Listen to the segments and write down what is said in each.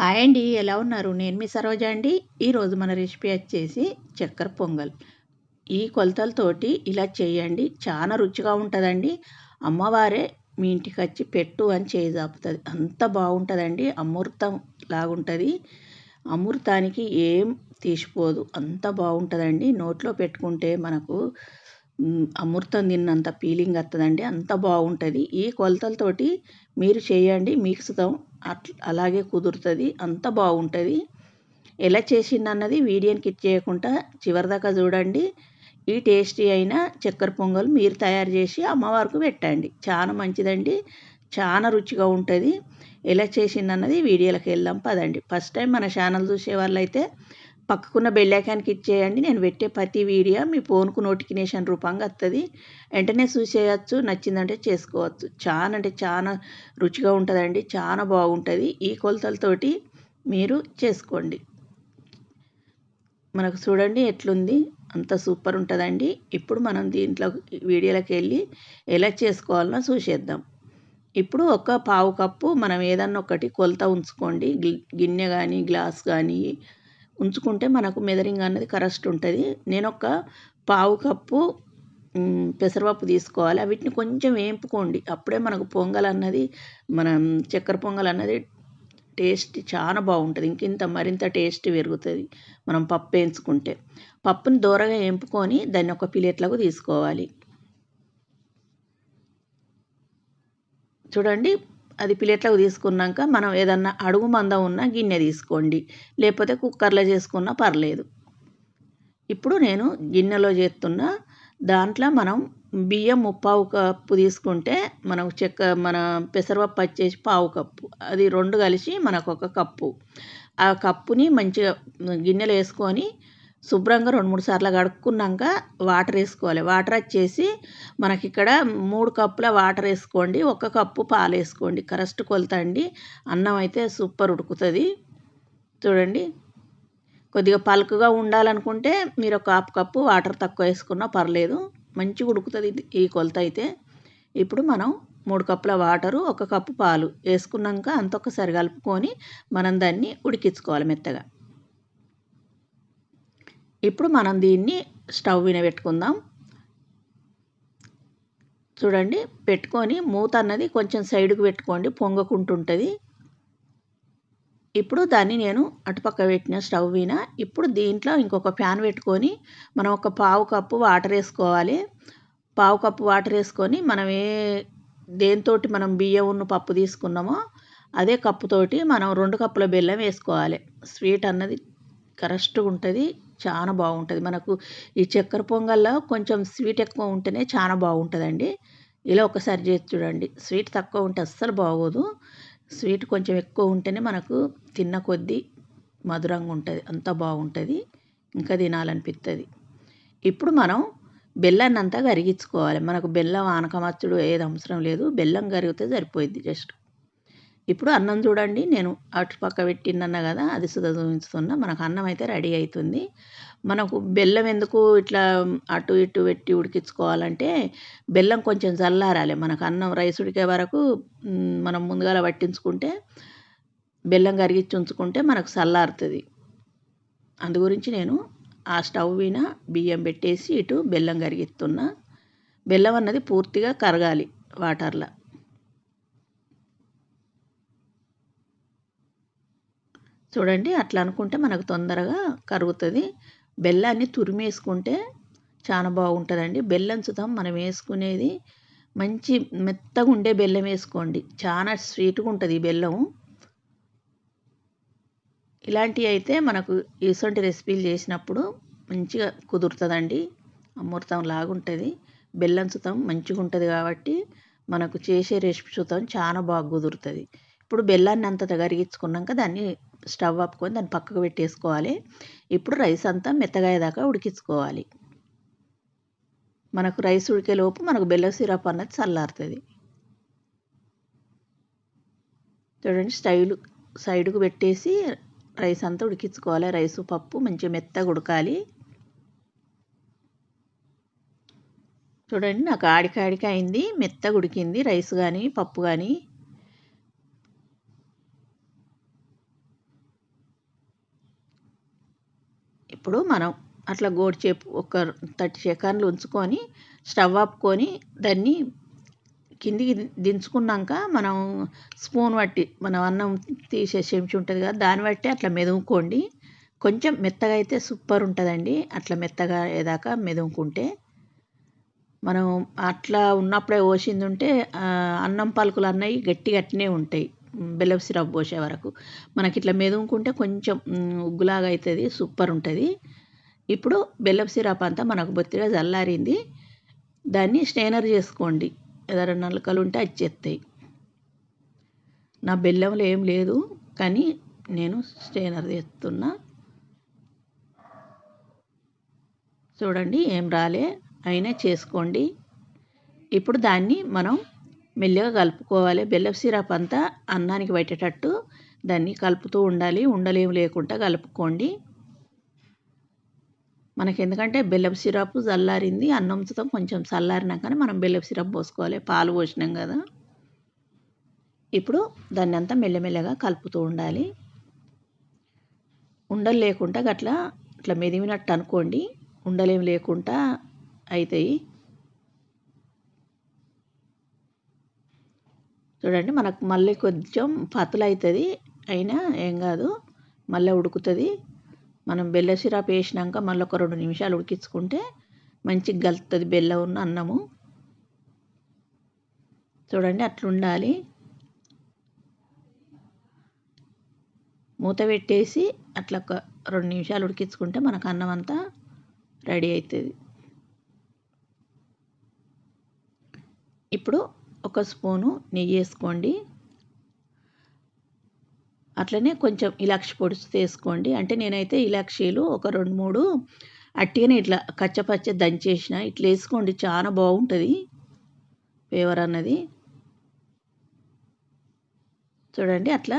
Hi అండి ఎలా ఉన్నారు? నేను మీ సరోజ అండి. ఈరోజు మన రెసిపీ వచ్చేసి చక్కెర పొంగల్. ఈ కొలతలతోటి ఇలా చేయండి. చాలా రుచిగా ఉంటుందండి. అమ్మవారే మీ ఇంటికి వచ్చి పెట్టు అని చేజాపుతుంది అంత బాగుంటుందండి. అమృతం లాగుంటుంది. అమృతానికి ఏం తీసిపోదు. అంత బాగుంటుందండి. నోట్లో పెట్టుకుంటే మనకు అమృతం తిన్నంత ఫీలింగ్ వస్తుందండి అంత బాగుంటుంది. ఈ కొలతలతోటి మీరు చేయండి మిక్స్దాం అట్లా అలాగే కుదురుతుంది. అంత బాగుంటుంది. ఎలా చేసిందన్నది వీడియోని కిట్ చేయకుండా చివరిదాకా చూడండి. ఈ టేస్టీ అయిన చక్కెర పొంగల్ మీరు తయారు చేసి అమ్మవారికి పెట్టండి. చాలా మంచిదండి. చాలా రుచిగా ఉంటుంది. ఎలా చేసిందన్నది వీడియోలకు వెళ్దాం. పదండి. ఫస్ట్ టైం మన ఛానల్ చూసే వాళ్ళైతే పక్కకున్న బెల్లైకానికి ఇచ్చేయండి నేను పెట్టే ప్రతి వీడియో మీ ఫోన్కు నోటిఫికేషన్ రూపంగా వస్తుంది వెంటనే చూసేయచ్చు నచ్చిందంటే చేసుకోవచ్చు. చాలా అంటే చాలా రుచిగా ఉంటుందండి చాలా బాగుంటుంది. ఈ కొలతలతోటి మీరు చేసుకోండి. మనకు చూడండి ఎట్లుంది? అంత సూపర్ ఉంటుందండి. ఇప్పుడు మనం దీంట్లో వీడియోలోకి వెళ్ళి ఎలా చేసుకోవాలనో చూసేద్దాం. ఇప్పుడు ఒక పావు కప్పు మనం ఏదన్నా ఒకటి కొలత ఉంచుకోండి. గిన్నె కానీ గ్లాస్ కానీ ఉంచుకుంటే మనకు మెదరింగ్ అన్నది కరెస్ట్ ఉంటుంది. నేను ఒక పావు కప్పు పెసరపప్పు తీసుకోవాలి. వీటిని కొంచెం వేంపుకోండి. అప్పుడే మనకు పొంగల్ అన్నది మనం చక్కెర పొంగల్ అన్నది టేస్ట్ చాలా బాగుంటుంది. ఇంకింత మరింత టేస్ట్ పెరుగుతుంది మనం పప్పు వేయించుకుంటే. పప్పుని దూరగా వేంపుకొని దాన్ని ఒక ప్లేట్లకు తీసుకోవాలి. చూడండి అది ప్లేట్లకు తీసుకున్నాక మనం ఏదన్నా అడుగు మందం ఉన్న గిన్నె తీసుకోండి. లేకపోతే కుక్కర్లో చేసుకున్నా పర్లేదు. ఇప్పుడు నేను గిన్నెలో చేస్తున్న దాంట్లో మనం బియ్యం ముప్పావు కప్పు తీసుకుంటే మనం చెక్క మన పెసరపప్పు వచ్చేసి పావు కప్పు. అది రెండు కలిసి మనకు ఒక కప్పు. ఆ కప్పుని మంచిగా గిన్నెలో వేసుకొని శుభ్రంగా రెండు మూడు సార్లు కడుక్కున్నాక వాటర్ వేసుకోవాలి. వాటర్ వచ్చేసి మనకి ఇక్కడ మూడు కప్పుల వాటర్ వేసుకోండి. ఒక కప్పు పాలు వేసుకోండి. కరెక్ట్ కొలత అండి అన్నం అయితే సూపర్ ఉడుకుతుంది. చూడండి. కొద్దిగా పలుకుగా ఉండాలనుకుంటే మీరు ఒక హాఫ్ కప్పు వాటర్ తక్కువ వేసుకున్నా పర్లేదు. మంచిగా ఉడుకుతుంది ఈ కొలత అయితే. ఇప్పుడు మనం మూడు కప్పుల వాటరు ఒక కప్పు పాలు వేసుకున్నాక అంతొకసారి కలుపుకొని మనం దాన్ని ఉడికించుకోవాలి మెత్తగా. ఇప్పుడు మనం దీన్ని స్టవ్ మీద పెట్టుకుందాం. చూడండి పెట్టుకొని మూత అన్నది కొంచెం సైడ్కు పెట్టుకోండి పొంగకుంటుంటుంది. ఇప్పుడు దాన్ని నేను అటుపక్క పెట్టిన స్టవ్ మీద ఇప్పుడు దీంట్లో ఇంకొక ప్యాన్ పెట్టుకొని మనం ఒక పావు కప్పు వాటర్ వేసుకోవాలి. పావు కప్పు వాటర్ వేసుకొని మనం ఏ దేనితోటి మనం బియ్యం ఉన్న పప్పు తీసుకున్నామో అదే కప్పుతోటి మనం రెండు కప్పుల బెల్లం వేసుకోవాలి. స్వీట్ అన్నది కరెక్ట్గా ఉంటుంది. చాలా బాగుంటుంది మనకు ఈ చక్కెర పొంగల్లో కొంచెం స్వీట్ ఎక్కువ ఉంటేనే చాలా బాగుంటుందండి ఇలా ఒకసారి చేసి చూడండి. స్వీట్ తక్కువ ఉంటే అస్సలు బాగోదు. స్వీట్ కొంచెం ఎక్కువ ఉంటేనే మనకు తిన్న కొద్దీ మధురంగా ఉంటుంది. అంత బాగుంటుంది ఇంకా తినాలనిపిస్తుంది ఇప్పుడు మనం బెల్లాన్ని అంతా కరిగించుకోవాలి. మనకు బెల్లం ఆనకమచ్చుడు ఏది అవసరం లేదు. బెల్లం కరిగితే సరిపోయింది జస్ట్. ఇప్పుడు అన్నం చూడండి నేను అటు పక్క పెట్టిందన్న కదా అది సుధా చూపిస్తున్నా. మనకు అన్నం అయితే రెడీ అవుతుంది మనకు బెల్లం ఎందుకు ఇట్లా అటు ఇటు పెట్టి ఉడికించుకోవాలంటే బెల్లం కొంచెం చల్లారాలి. మనకు అన్నం రైస్ ఉడికే వరకు మనం ముందుగా పట్టించుకుంటే బెల్లం కరిగించి ఉంచుకుంటే మనకు చల్లారుతుంది. అందు గురించి నేను ఆ స్టవ్ మీద బియ్యం పెట్టేసి ఇటు బెల్లం కరిగిస్తున్నా. బెల్లం అన్నది పూర్తిగా కరగాలి వాటర్లో. చూడండి అట్లా అనుకుంటే మనకు తొందరగా కరుగుతుంది. బెల్లాన్ని తురిమేసుకుంటే చాలా బాగుంటుందండి. బెల్లం సుతం మనం వేసుకునేది మంచి మెత్తగా ఉండే బెల్లం వేసుకోండి. చాలా స్వీట్గా ఉంటుంది ఈ బెల్లం ఇలాంటివి అయితే మనకు ఇటువంటి రెసిపీలు చేసినప్పుడు మంచిగా కుదురుతుందండి. అమృతం లాగుంటుంది బెల్లం సుతం మంచిగా ఉంటుంది కాబట్టి మనకు చేసే రెసిపీ సుతం చాలా బాగా కుదురుతుంది. ఇప్పుడు బెల్లాన్ని అంత కరిగించుకున్నాక దాన్ని స్టవ్ ఆపుకొని దాన్ని పక్కకు పెట్టేసుకోవాలి. ఇప్పుడు రైస్ అంతా మెత్తగాయేదాకా ఉడికించుకోవాలి. మనకు రైస్ ఉడికేలోపు మనకు బెల్లం సిరప్ అన్నది చల్లారుతుంది. చూడండి స్టైల్ సైడ్కు పెట్టేసి రైస్ అంతా ఉడికించుకోవాలి. రైసు పప్పు మంచిగా మెత్తగా ఉడకాలి. చూడండి నాకు ఆడికాడికి అయింది మెత్తగా ఉడికింది. రైస్ కానీ పప్పు కానీ ఇప్పుడు మనం అట్లా గోడిచేపు ఒక థర్టీ సెకండ్లు ఉంచుకొని స్టవ్ ఆపుకొని దాన్ని కిందికి దించుకున్నాక మనం స్పూన్ బట్టి మనం అన్నం తీసే చెంచు ఉంటుంది కదా దాన్ని బట్టి అట్లా మెదుముకోండి. కొంచెం మెత్తగా అయితే సూపర్ ఉంటుందండి. అట్లా మెత్తగా అయ్యేదాకా మెదుముకుంటే మనం అట్లా ఉన్నప్పుడే పోసింది ఉంటే అన్నం పలుకులు అన్నవి గట్టిగా అట్నే ఉంటాయి. బెల్లం సిరప్ పోసే వరకు. మనకి ఇట్లా మెదుముకుంటే కొంచెం ఉగ్గులాగా అవుతుంది సూపర్ ఉంటుంది ఇప్పుడు బెల్లం సిరప్ అంతా మనకు బొత్తిగా చల్లారింది దాన్ని స్టైనర్ చేసుకోండి. ఏదైనా నలకలు ఉంటే అది చేస్తాయి నా బెల్లంలో ఏం లేదు కానీ నేను స్టైనర్ చేస్తున్నా. చూడండి ఏం రాలే. అయినా చేసుకోండి. ఇప్పుడు దాన్ని మనం మెల్లగా కలుపుకోవాలి. బెల్లం సిరప్ అంతా అన్నానికి పట్టేటట్టు దాన్ని కలుపుతూ ఉండాలి. ఉండలేం లేకుండా కలుపుకోండి. మనకి ఎందుకంటే బెల్లం సిరప్ చల్లారింది. అన్నంతో కొంచెం చల్లారినాకనే మనం బెల్లం సిరప్ పోసుకోవాలి. పాలు పోసినాం కదా. ఇప్పుడు దాన్ని అంతా మెల్లమెల్లగా కలుపుతూ ఉండాలి. ఉండలు లేకుండా అట్లా ఇట్లా మెదిమినట్టు అనుకోండి. ఉండలేం లేకుండా అవుతాయి చూడండి మనకు మళ్ళీ కొంచెం పతలు అవుతుంది అయినా ఏం కాదు. మళ్ళీ ఉడుకుతుంది. మనం బెల్ల సిరప్ వేసినాక మళ్ళీ ఒక రెండు నిమిషాలు ఉడికించుకుంటే మంచిగా గలుతుంది బెల్లం ఉన్న అన్నము. చూడండి అట్లుండాలి మూత పెట్టేసి అట్లా ఒక రెండు నిమిషాలు ఉడికించుకుంటే మనకు అన్నం అంతా రెడీ అవుతుంది ఇప్పుడు ఒక స్పూను నెయ్యి వేసుకోండి. అట్లనే కొంచెం ఇలాక్షి పొడి వేసుకోండి. అంటే నేనైతే ఇలాక్షీలు ఒక రెండు మూడు అట్టిగానే ఇట్లా కచ్చపచ్చ దంచేసిన. ఇట్లా వేసుకోండి చాలా బాగుంటుంది ఫ్లేవర్ అన్నది. చూడండి అట్లా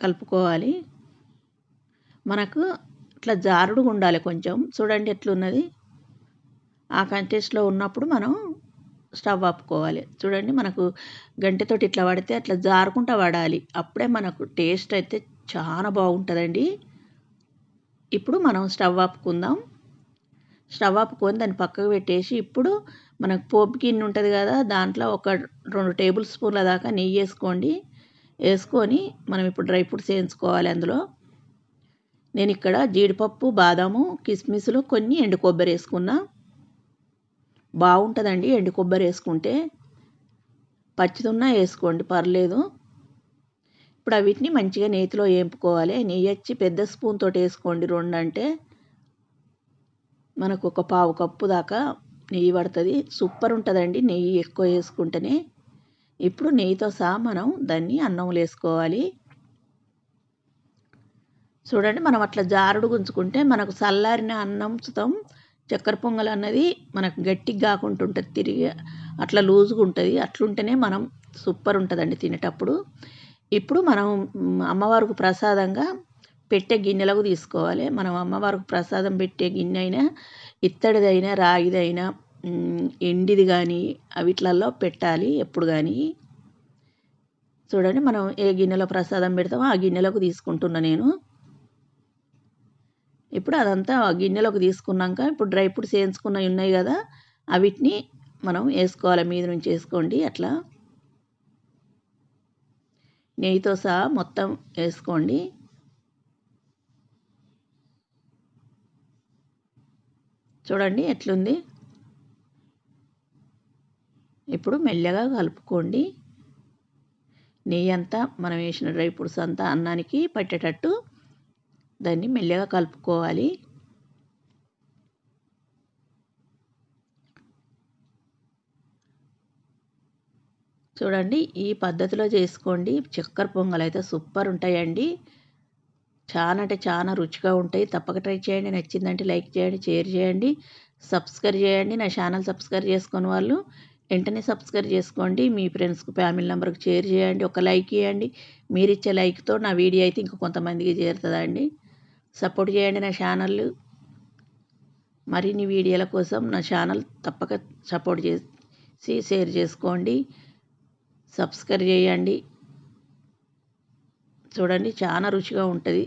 కలుపుకోవాలి. మనకు ఇట్లా జారుడుగా ఉండాలి కొంచెం. చూడండి ఎట్లున్నది. ఆ కంటెస్ట్లో ఉన్నప్పుడు మనం స్టవ్ ఆపుకోవాలి. చూడండి మనకు గంటెతోటి ఇట్లా పడితే అట్లా జారుకుంటా పడాలి. అప్పుడే మనకు టేస్ట్ అయితే చాలా బాగుంటుందండి. ఇప్పుడు మనం స్టవ్ ఆపుకుందాం. స్టవ్ ఆపుకొని దాన్ని పక్కకు పెట్టేసి ఇప్పుడు మనకు పోపు గిన్నె ఉంటుంది కదా దాంట్లో ఒక రెండు టేబుల్ స్పూన్ల దాకా నెయ్యి వేసుకోండి. వేసుకొని మనం ఇప్పుడు డ్రై ఫ్రూట్స్ వేయించుకోవాలి అందులో. నేను ఇక్కడ జీడిపప్పు బాదాము కిస్మిస్లు కొన్ని ఎండు కొబ్బరి వేసుకున్నా. బాగుంటుందండి. ఎండు కొబ్బరి వేసుకుంటే పచ్చిదున్నా వేసుకోండి పర్లేదు. ఇప్పుడు వీటిని మంచిగా నేతిలో వేపుకోవాలి. నెయ్యి వచ్చి పెద్ద స్పూన్ తోటి వేసుకోండి. రెండు అంటే మనకు ఒక పావు కప్పు దాకా నెయ్యి పడుతుంది. సూపర్ ఉంటుందండి నెయ్యి ఎక్కువ వేసుకుంటేనే. ఇప్పుడు నెయ్యితో సహా మనం దాన్ని అన్నంలో వేసుకోవాలి. చూడండి మనం అట్లా జారుడు గుంజుకుంటే మనకు చల్లారిన అన్నం చక్కెర పొంగల్ అన్నది మనకు గట్టిగా కాకుండా ఉంటుంది తిరిగి అట్లా లూజ్గా ఉంటుంది. అట్లుంటేనే మనం సూపర్ ఉంటుందండి తినేటప్పుడు. ఇప్పుడు మనం అమ్మవారికి ప్రసాదంగా పెట్టే గిన్నెలకు తీసుకోవాలి. మనం అమ్మవారికి ప్రసాదం పెట్టే గిన్నె అయినా ఇత్తడిదైనా రాగిదైనా ఎండిది కానీ అవిట్లలో పెట్టాలి ఎప్పుడు కానీ చూడండి మనం ఏ గిన్నెలో ప్రసాదం పెడతామో ఆ గిన్నెలకు తీసుకుంటున్నా నేను. ఇప్పుడు అదంతా గిన్నెలోకి తీసుకున్నాక ఇప్పుడు డ్రై ఫ్రూట్స్ వేయించుకున్నవి ఉన్నాయి కదా అవిటిని మనం వేసుకోవాలి మీద నుంచి వేసుకోండి అట్లా. నెయ్యితో సహా మొత్తం వేసుకోండి. చూడండి ఎట్లుంది. ఇప్పుడు మెల్లగా కలుపుకోండి. నెయ్యి అంతా మనం వేసిన డ్రై ఫ్రూట్స్ అంతా అన్నానికి పట్టేటట్టు దాన్ని మెల్లగా కలుపుకోవాలి. చూడండి ఈ పద్ధతిలో చేసుకోండి. చక్కెర పొంగల్ అయితే సూపర్ ఉంటాయండి. చాలా అంటే చాలా రుచిగా ఉంటాయి. తప్పక ట్రై చేయండి. నచ్చిందంటే లైక్ చేయండి షేర్ చేయండి. సబ్స్క్రైబ్ చేయండి. నా ఛానల్ సబ్స్క్రైబ్ చేసుకుని వాళ్ళు వెంటనే సబ్స్క్రైబ్ చేసుకోండి. మీ ఫ్రెండ్స్కి ఫ్యామిలీ నెంబర్కి షేర్ చేయండి. ఒక లైక్ ఇవ్వండి. మీరు ఇచ్చే లైక్తో నా వీడియో అయితే ఇంకా కొంతమందికి చేరుతుందండి. సపోర్ట్ చేయండి నా ఛానల్ మరిన్ని వీడియోల కోసం నా ఛానల్ తప్పక సపోర్ట్ చేసి షేర్ చేసుకోండి. సబ్స్క్రైబ్ చేయండి. చూడండి చాలా రుచిగా ఉంటుంది.